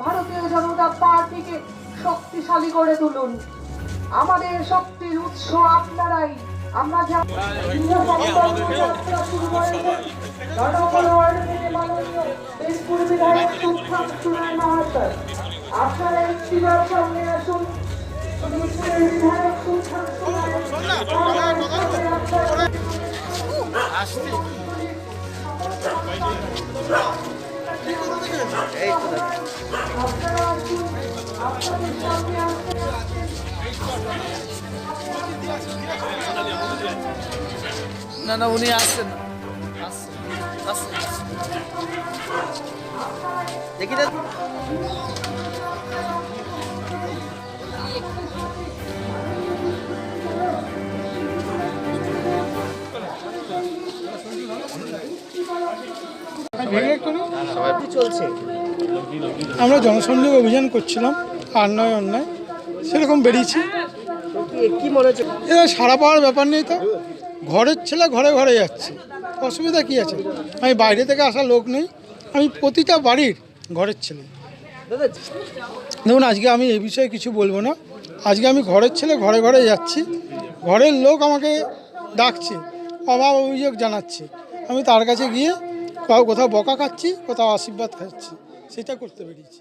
ভারতীয় জনতা পার্টিকে শক্তিশালী করে তুলুন। আমাদের শক্তির উৎস আপনারাই। আমরা শুরু আপনারা একটিবার সামনে আসুন দেশপুরের না না উনি আসছেন। দেখি দেখ আমরা জনসংযোগ অভিযান করছিলাম আর নয় অন্যায় সেরকম বেরিয়েছি। এরা সারা পাওয়ার ব্যাপার নেই তো। ঘরের ছেলে ঘরে ঘরে যাচ্ছে। অসুবিধা কী আছে? আমি বাইরে থেকে আসা লোক নেই। আমি প্রতিটা বাড়ির ঘরের ছেলে। দেখুন আজকে আমি এই বিষয়ে কিছু বলব না। আজকে আমি ঘরের ছেলে ঘরে ঘরে যাচ্ছি। ঘরের লোক আমাকে ডাকছে অভাব অভিযোগ জানাচ্ছে। আমি তার কাছে গিয়ে কোথাও বকা খাচ্ছি কোথাও আশীর্বাদ খাচ্ছি সেটা করতে পেরেছি